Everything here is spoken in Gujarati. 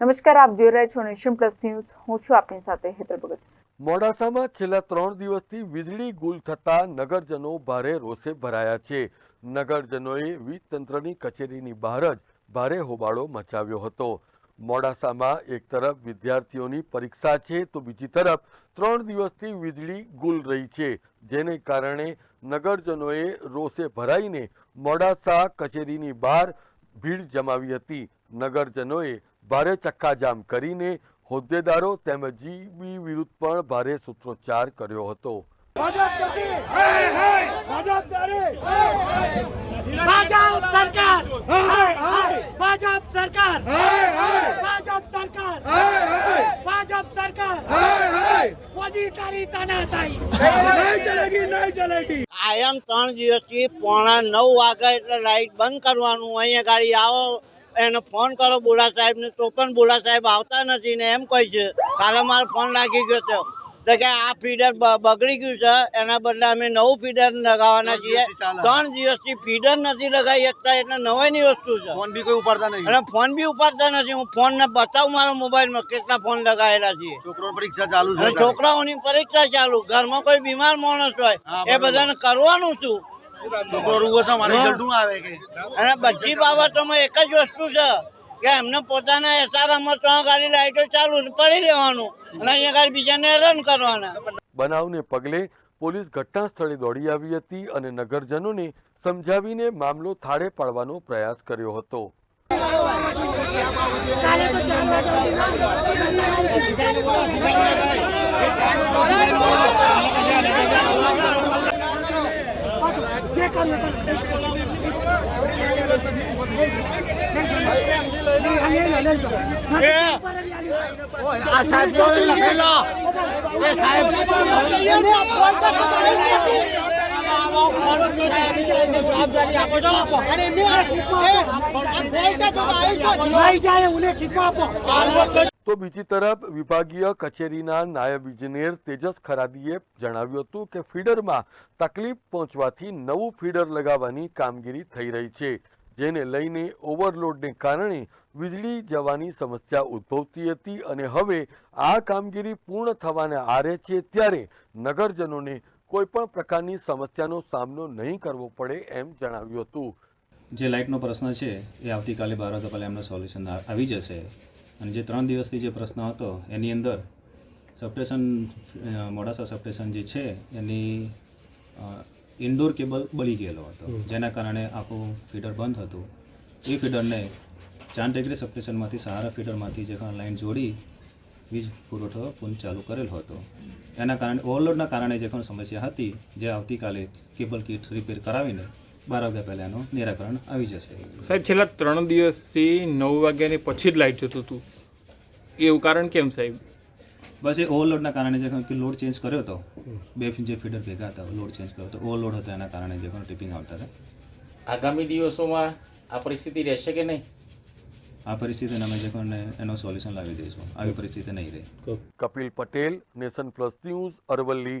નમસ્કાર, આપ જોઈ રહ્યા છો નેશન પ્લસ ન્યૂઝ. હું છું આપની સાથે હેતર ભગત. મોડાસામાં છેલ્લા ત્રણ દિવસથી વીજળી ગુલ થતા નગરજનો ભારે રોષે ભરાયા છે. નગરજનોએ વીજ તંત્રની કચેરીની બહાર જ ભારે હોબાળો મચાવ્યો હતો. મોડાસામાં એક તરફ વિદ્યાર્થીઓની પરીક્ષા છે તો બીજી તરફ ત્રણ દિવસથી વીજળી ગુલ રહી છે. જેને કારણે નગરજનોએ રોષે ભરાઈને મોડાસા કચેરીની બહાર ભીડ જમાવી હતી. નગરજનોએ ભારે ચક્કાજામ કરીને હોદ્દેદારો તેમજ જીબી વિરુદ્ધ પણ ભારે સૂત્રોચ્ચાર કર્યો હતો. ભાજપ સરકાર ભાજપ સરકાર આયામ ત્રણ દિવસથી પોણા નવ વાગે એટલે લાઈટ બંધ કરવાનું. અહીંયા ગાડી આવો. એને ફોન કરો બોલા સાહેબને તો પણ બોલા સાહેબ આવતા નથી ને એમ કહે છે. કાલે મારો ફોન લાગી ગયો છે. તો કે આ ફીડર બગડી ગયું છે. એના બદલે અમે નવું ફીડર લગાવવાના છીએ. ત્રણ દિવસથી ફીડર નથી લગાવી શકતા એટલે નવાઈની વસ્તુ છે. ફોન બી કોઈ ઉપાડતા નહીં. અને ફોન બી ઉપાડતા નથી. હું ફોન ને બતાવું મારા મોબાઈલમાં કેટલા ફોન લગાવેલા છે છોકરો પરીક્ષા ચાલુ છે છોકરાઓની પરીક્ષા ચાલુ. ઘરમાં કોઈ બીમાર માણસ હોય એ બધાને કરવાનું શું? છોકરો રૂવો છે મારે. રિઝલ્ટનું આવે કે. અને બધી બાબતોમાં એક જ વસ્તુ છે કે એમને પોતાના એસારામાં ત્રણ ગાડી લાઈટો ચાલુ પડી રહેવાનું અને અહીંયા ગાડી બીજાને રન કરવાના. બનાવને પગલે પોલીસ ઘટના સ્થળે દોડી આવી હતી અને નગરજનોને સમજાવીને મામલો થાળે પાડવાનો પ્રયાસ કર્યો હતો. કાલે તો ચાર વાગે જે કરવું આ સાહેબ લખેલો એ સાહેબ જવાબદારી આપો છો તો બીજી તરફ વિભાગીય કચેરીના નાયબ ઇજનેર તેજસ ખરાદીએ જણાવ્યું હતું કે ફીડરમાં તકલીફ પહોંચવાથી નવું ફીડર લગાવવાની કામગીરી થઈ રહી છે, જેને લઈને ઓવરલોડને કારણે વીજળી જવાની સમસ્યા ઉદ્ભવતી હતી અને હવે આ કામગીરી પૂર્ણ થવાને આરે છે ત્યારે નગરજનોને કોઈ પણ પ્રકારની સમસ્યાનો સામનો નહીં કરવો પડે એમ જણાવ્યું હતું. જે લાઇટનો પ્રશ્ન છે એ આવતીકાલે બાર વાગ્યા પહેલાં એમનું સોલ્યુશન આવી જશે. અને જે ત્રણ દિવસથી જે પ્રશ્ન હતો એની અંદર સબસ્ટેશન મોડાસા સબસ્ટેશન જે છે એની ઇન્ડોર કેબલ બળી ગયેલો હતો. જેના કારણે આખું ફીડર બંધ હતું. એ ફીડરને ચાંદ ડિગ્રી સબસ્ટેશનમાંથી સહારા ફીડરમાંથી જે લાઇન જોડી વીજ પુરવઠો પુન ચાલુ કરેલો હતો. એના કારણે ઓવરલોડના કારણે જે પણ સમસ્યા હતી જે આવતીકાલે કેબલ કીટ રિપેર કરાવીને બાર વાગ્યા પહેલાં એનું નિરાકરણ આવી જશે. સાહેબ છેલ્લા ત્રણ દિવસથી નવ વાગ્યાની પછી જ લાઇટ જતું હતું. એવું કારણ કેમ સાહેબ? બસ એ ઓવરલોડના કારણે જે કે લોડ ચેન્જ કર્યો હતો બે જે ફીડર ભેગા હતા લોડ ચેન્જ કર્યો હતો ઓવરલોડ હતો એના કારણે જે પણ ટિપિંગ આવતા હતા. આગામી દિવસોમાં આ પરિસ્થિતિ રહેશે કે નહીં? આ પરિસ્થિતિને અમે જે કોને એનો સોલ્યુશન લાવી દઈશું. આવી પરિસ્થિતિ નહીં રહે. Kapil Patel nation plus news Aravalli.